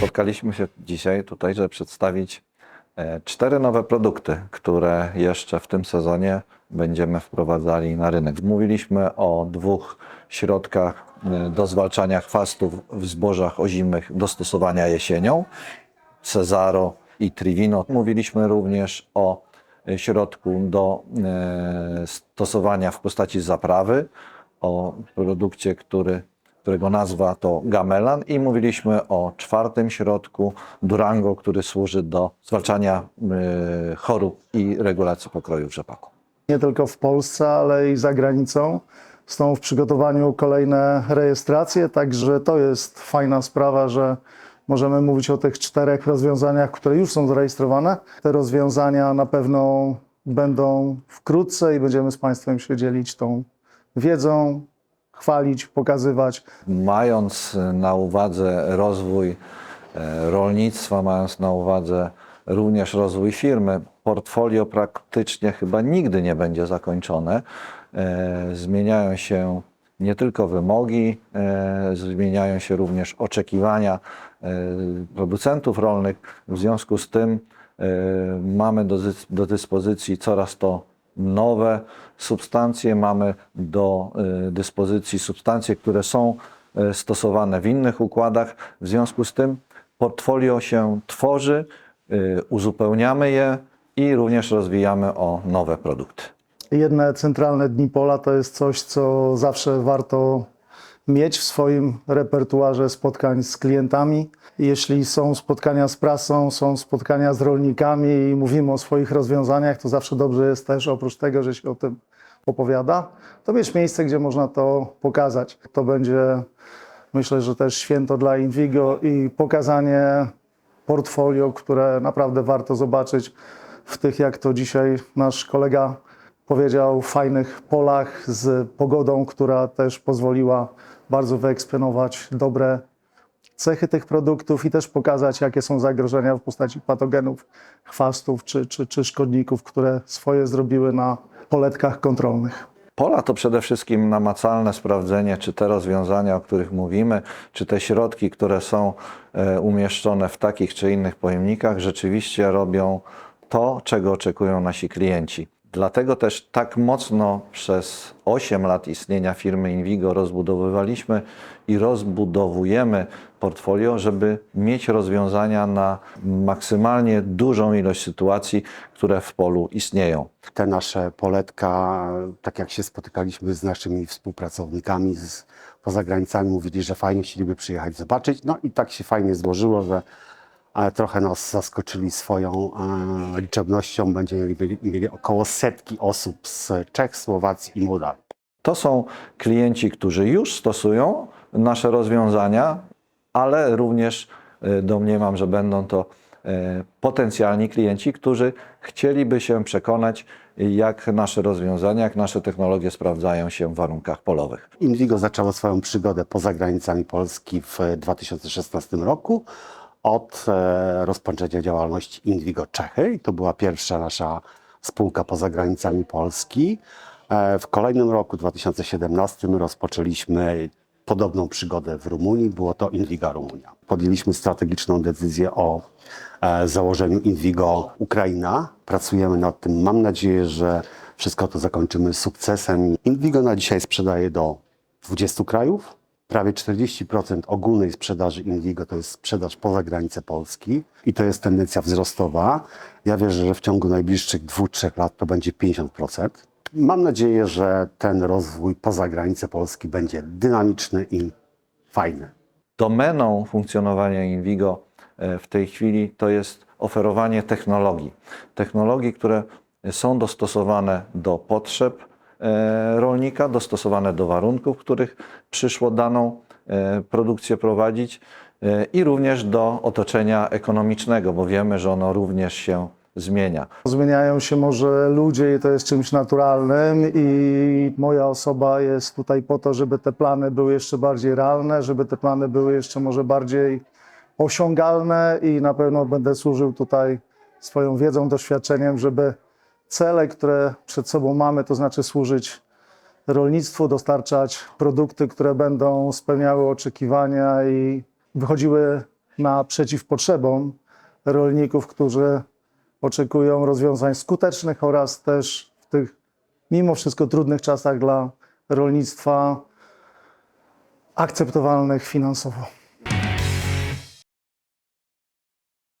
Spotkaliśmy się dzisiaj tutaj, żeby przedstawić e, cztery nowe produkty, które jeszcze w tym sezonie będziemy wprowadzali na rynek. Mówiliśmy o dwóch środkach e, do zwalczania chwastów w zbożach ozimych do stosowania jesienią. Cezaro i Trivino. Mówiliśmy również o e, środku do stosowania w postaci zaprawy, o produkcie, który, którego nazwa to gamelan i mówiliśmy o czwartym środku Durango, który służy do zwalczania e, chorób i regulacji pokroju w rzepaku. nie tylko w Polsce, ale i za granicą. Są w przygotowaniu kolejne rejestracje, także to jest fajna sprawa, że możemy mówić o tych czterech rozwiązaniach, które już są zarejestrowane. Te rozwiązania na pewno będą wkrótce i będziemy z Państwem się dzielić tą wiedzą, chwalić, pokazywać. Mając na uwadze rozwój e, rolnictwa, mając na uwadze również rozwój firmy, portfolio praktycznie chyba nigdy nie będzie zakończone. E, Zmieniają się nie tylko wymogi, e, zmieniają się również oczekiwania producentów rolnych. W związku z tym mamy do, do dyspozycji coraz to nowe substancje, mamy do e, dyspozycji substancje, które są e, stosowane w innych układach. W związku z tym portfolio się tworzy, e, uzupełniamy je i również rozwijamy o nowe produkty. Jedne centralne dni pola to jest coś, co zawsze warto mieć w swoim repertuarze spotkań z klientami. Jeśli są spotkania z prasą, są spotkania z rolnikami i mówimy o swoich rozwiązaniach, to zawsze dobrze jest też, oprócz tego, że się o tym opowiada, to mieć miejsce, gdzie można to pokazać. To będzie, myślę, że też święto dla Invigo i pokazanie portfolio, które naprawdę warto zobaczyć w tych, jak to dzisiaj nasz kolega powiedział, fajnych polach z pogodą, która też pozwoliła bardzo wyeksponować dobre cechy tych produktów i też pokazać, jakie są zagrożenia w postaci patogenów, chwastów czy, czy, czy szkodników, które swoje zrobiły na poletkach kontrolnych. Pola to przede wszystkim namacalne sprawdzenie, czy te rozwiązania, o których mówimy, czy te środki, które są e, umieszczone w takich czy innych pojemnikach, rzeczywiście robią to, czego oczekują nasi klienci. Dlatego też tak mocno przez 8 lat istnienia firmy Invigo rozbudowywaliśmy i rozbudowujemy portfolio, żeby mieć rozwiązania na maksymalnie dużą ilość sytuacji, które w polu istnieją. te nasze poletka, tak jak się spotykaliśmy z naszymi współpracownikami z, poza granicami, mówili, że fajnie chcieliby przyjechać zobaczyć. No i tak się fajnie złożyło, że e, trochę nas zaskoczyli swoją e, liczebnością. Będziemy mieli, mieli około setki osób z Czech, Słowacji i Mołdawii. To są klienci, którzy już stosują nasze rozwiązania, ale również e, domniemam, że będą to e, potencjalni klienci, którzy chcieliby się przekonać, jak nasze rozwiązania, jak nasze technologie sprawdzają się w warunkach polowych. Invigo zaczęło swoją przygodę poza granicami Polski w 2016 roku od e, rozpoczęcia działalności Invigo Czechy. I to była pierwsza nasza spółka poza granicami Polski. E, w kolejnym roku, 2017, rozpoczęliśmy podobną przygodę w Rumunii. Było to Inviga Rumunia. Podjęliśmy strategiczną decyzję o e, założeniu Invigo Ukraina. Pracujemy nad tym. Mam nadzieję, że wszystko to zakończymy sukcesem. Invigo na dzisiaj sprzedaje do 20 krajów. Prawie 40% ogólnej sprzedaży Invigo to jest sprzedaż poza granice Polski i to jest tendencja wzrostowa. Ja wierzę, że w ciągu najbliższych 2-3 lat to będzie 50%. Mam nadzieję, że ten rozwój poza granice Polski będzie dynamiczny i fajny. Domeną funkcjonowania Invigo e, w tej chwili to jest oferowanie technologii. Technologii, które są dostosowane do potrzeb rolnika, dostosowane do warunków, w których przyszło daną e, produkcję prowadzić e, i również do otoczenia ekonomicznego, bo wiemy, że ono również się zmienia. Zmieniają się może ludzie i to jest czymś naturalnym i moja osoba jest tutaj po to, żeby te plany były jeszcze bardziej realne, żeby te plany były jeszcze może bardziej osiągalne i na pewno będę służył tutaj swoją wiedzą, doświadczeniem, żeby cele, które przed sobą mamy, to znaczy służyć rolnictwu, dostarczać produkty, które będą spełniały oczekiwania i wychodziły naprzeciw potrzebom rolników, którzy oczekują rozwiązań skutecznych oraz też w tych mimo wszystko trudnych czasach dla rolnictwa akceptowalnych finansowo.